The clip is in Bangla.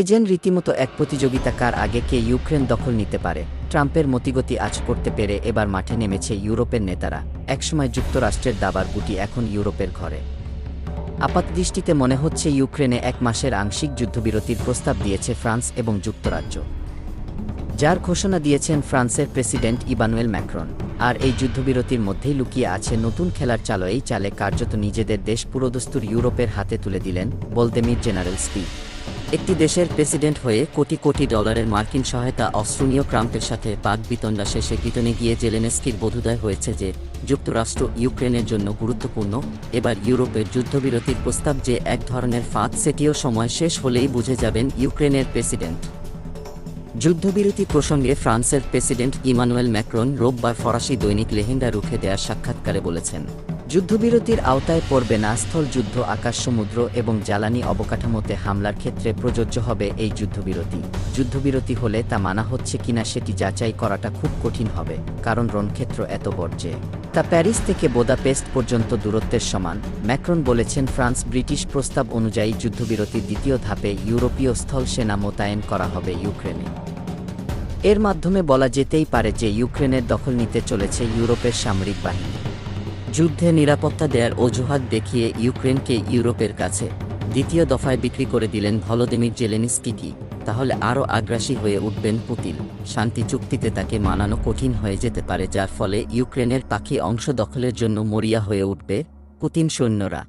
এজেন্ট রীতিমতো এক প্রতিযোগিতা কার আগে কে ইউক্রেন দখল নিতে পারে। ট্রাম্পের মতিগতি আজ করতে পেরে এবার মাঠে নেমেছে ইউরোপের নেতারা। একসময় যুক্তরাষ্ট্রের দাবার গুটি এখন ইউরোপের ঘরে। আপাতদৃষ্টিতে মনে হচ্ছে ইউক্রেনে এক মাসের আংশিক যুদ্ধবিরতির প্রস্তাব দিয়েছে ফ্রান্স এবং যুক্তরাজ্য। যার ঘোষণা দিয়েছেন ফ্রান্সের প্রেসিডেন্ট ইবানুয়েল ম্যাক্রন। আর এই যুদ্ধবিরতির মধ্যেই লুকিয়ে আছে নতুন খেলার চালয়েই চালে কার্যত নিজেদের দেশ পুরোদস্তুর ইউরোপের হাতে তুলে দিলেন বলতেমির জেনারেল স্পি একটি দেশের প্রেসিডেন্ট হয়ে কোটি কোটি ডলারের মার্কিন সহায়তা অস্ট্রেলীয় ট্রাম্পের সাথে পাক বিতণ্ডা শেষে ব্রিটনে গিয়ে জেলেনেস্কির বোধোদয় হয়েছে যে যুক্তরাষ্ট্র ইউক্রেনের জন্য গুরুত্বপূর্ণ, এবার ইউরোপের যুদ্ধবিরতির প্রস্তাব যে এক ধরনের ফাঁদ সেটিও সময় শেষ হলেই বুঝে যাবেন ইউক্রেনের প্রেসিডেন্ট। যুদ্ধবিরতি প্রসঙ্গে ফ্রান্সের প্রেসিডেন্ট ইমানুয়েল ম্যাক্রন রোববার ফরাসি দৈনিক লেহেঙ্গা রুখে দেওয়ার সাক্ষাৎকারে বলেছেন যুদ্ধবিরতির আওতায় পড়বে না স্থল যুদ্ধ, আকাশ সমুদ্র এবং জ্বালানি অবকাঠামোতে হামলার ক্ষেত্রে প্রযোজ্য হবে এই যুদ্ধবিরতি। যুদ্ধবিরতি হলে তা মানা হচ্ছে কিনা সেটি যাচাই করাটা খুব কঠিন হবে, কারণ রণক্ষেত্র এত বড় যে তা প্যারিস থেকে বোদাপেস্ট পর্যন্ত দূরত্বের সমান। ম্যাক্রন বলেছেন ফ্রান্স ব্রিটিশ প্রস্তাব অনুযায়ী যুদ্ধবিরতির দ্বিতীয় ধাপে ইউরোপীয় স্থল সেনা মোতায়েন করা হবে ইউক্রেনে। এর মাধ্যমে বলা যেতেই পারে যে ইউক্রেনের দখল নিতে চলেছে ইউরোপের সামরিক বাহিনী। যুদ্ধে নিরাপত্তা দেয়ার অজুহাত দেখিয়ে ইউক্রেনকে ইউরোপের কাছে দ্বিতীয় দফায় বিক্রি করে দিলেন ভলোদিমির জেলেনিস্কিকি তাহলে আরও আগ্রাসী হয়ে উঠবেন পুতিন। শান্তি চুক্তিতে তাকে মানানো কঠিন হয়ে যেতে পারে, যার ফলে ইউক্রেনের পাখি অংশ দখলের জন্য মরিয়া হয়ে উঠবে পুতিন সৈন্যরা।